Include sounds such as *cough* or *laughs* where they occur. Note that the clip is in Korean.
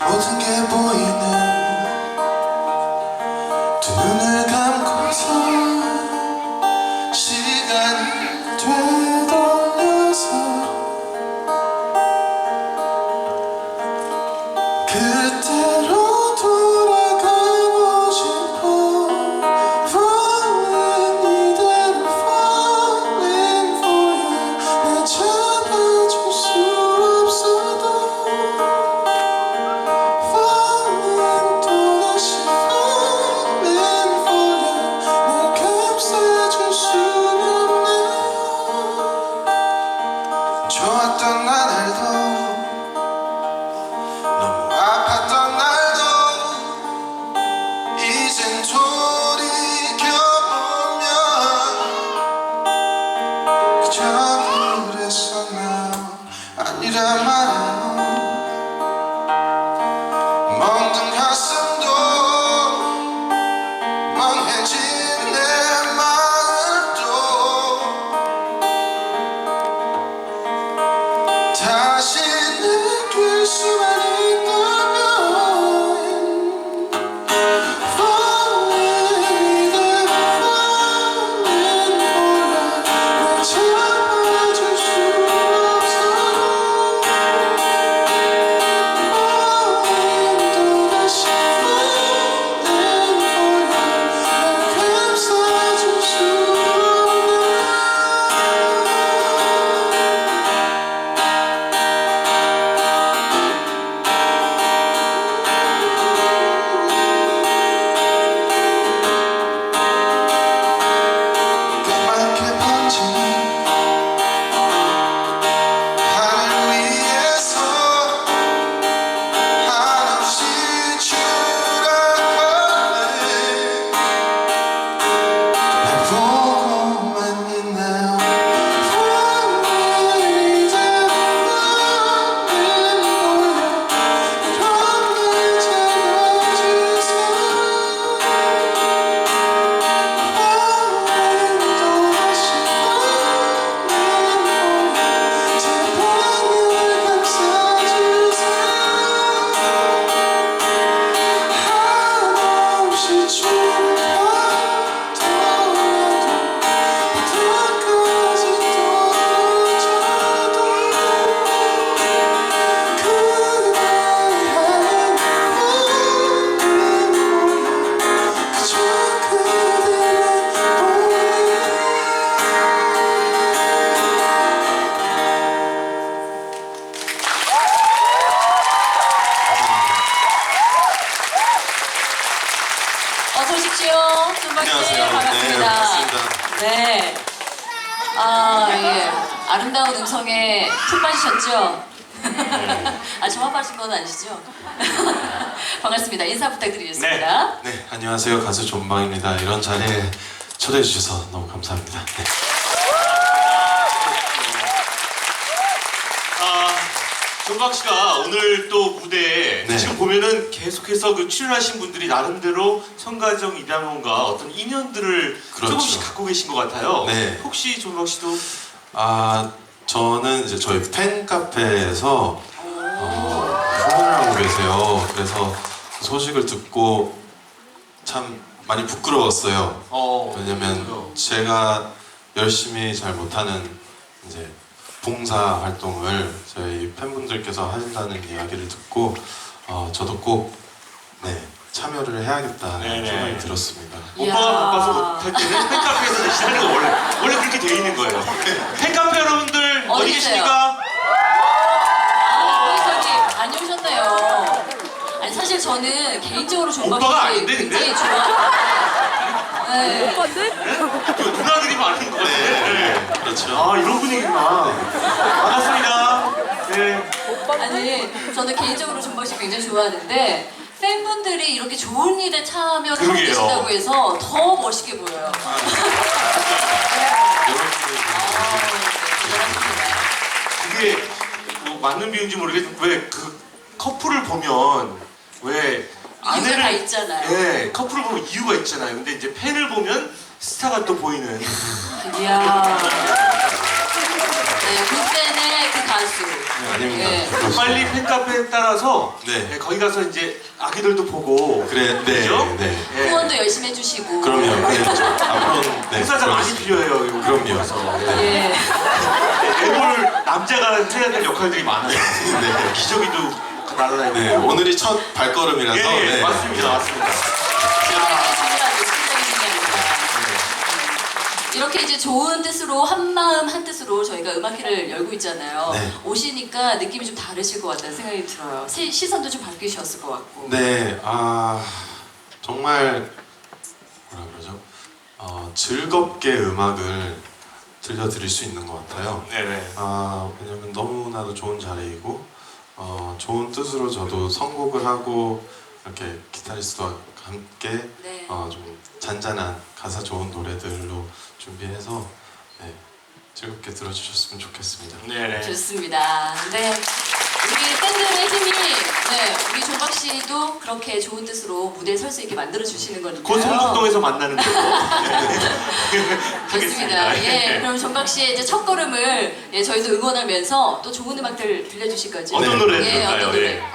모든 게 보여 박씨 안녕하세요. 네, 반갑습니다. 네. 아, 예. 아름다운 음성에 푹 빠지셨죠? *laughs* 아, 저만 빠진 건 아니시죠? *laughs* 반갑습니다. 인사 부탁드리겠습니다. 네, 안녕하세요. 가수 존박입니다. 이런 자리에 초대해 주셔서 너무 감사합니다. 네. 아, 정박 씨가 오늘 또 무대에 네. 지금 보면은 계속해서 그 출연하신 분들이 나름대로 성가정 이담원과 어떤 인연들을 그렇죠. 조금씩 갖고 계신 것 같아요. 네. 혹시 정박 씨도 아, 저는 이제 저희 팬 카페에서 어, 후원을 하고 계세요. 그래서 그 소식을 듣고 참 많이 부끄러웠어요. 어, 왜냐면. 제가 열심히 잘 못하는 이제 봉사 활동을 저희 팬분들께서 하신다는 이야기를 듣고 어, 저도 꼭 네, 참여를 해야겠다는 네네. 생각이 들었습니다. 이야. 오빠가 바빠서 못할 때는 팬카페에서 대신하는 거 원래 원래 그렇게 돼 있는 거예요. 팬카페 여러분들 어디, 어디 계세요? 계십니까? 아, 오셨네요. 아니, 사실 저는 개인적으로 존박 오빠가 씨 아닌데, 근데? 굉장히 좋아. *laughs* 네. 같아요. 네. *laughs* 그렇죠. 아 이런 분위기구나. 반갑습니다. 네. 아니, 저는 개인적으로 존박 씨 굉장히 좋아하는데 팬분들이 이렇게 좋은 일에 참여를 하고 그러게요. 계신다고 해서 더 멋있게 보여요. 여러분들 아, 네, 대단하십니다. 그게 뭐 맞는 비유인지 모르겠지만 왜그 커플을 보면 왜 이유가 다 있잖아요. 예, 커플을 보면 이유가 있잖아요. 근데 이제 팬을 보면 스타가 또 보이는 이야. 네, 그때는 그 가수. 아닙니다. 예. 빨리 팬카페에 따라서 네. 네, 거기 가서 이제 아기들도 보고 그래, 네, 그죠? 네. 예. 후원도 열심히 해주시고. 그럼요. 그래야죠. 앞으로는 *laughs* 네. 행사자 많이. 필요해요. 이거 그럼요. 가서. 네. 예. 애들 남자가 해야 될 역할들이 많아요. 네. 기저귀도 날아다니고. 네, 오늘이 첫 발걸음이라서 예, 예, 네. 맞습니다, 맞습니다. 굉 이렇게 이제 좋은 뜻으로 한 마음 한 뜻으로 저희가 음악회를 열고 있잖아요. 네. 오시니까 느낌이 좀 다르실 것 같다는 생각이 들어요. 시, 시선도 좀 바뀌셨을 것 같고. 네, 아 정말 뭐라 그러죠? 어, 즐겁게 음악을 들려드릴 수 있는 것 같아요. 네네. 아 왜냐면 너무나도 좋은 자리이고 어, 좋은 뜻으로 저도 선곡을 하고 이렇게 기타리스트와 함께 네. 어, 좀 잔잔한 가사 좋은 노래들로 준비해서 네, 즐겁게 들어주셨으면 좋겠습니다. 네네. 좋습니다. 네. 우리 팬들의 힘이, 네, 우리 조박 씨도 그렇게 좋은 뜻으로 무대에 설 수 있게 만들어 주시는 거니까요. 곧 성북동에서 만나는 거죠. *laughs* 좋습니다. 하겠습니다. 예, 그럼 정박 씨의 이제 첫 걸음을 예, 저희도 응원하면서 또 좋은 음악들 들려주실 거죠? 어떤 노래 예, 들을까요? 어떤 노래? 예.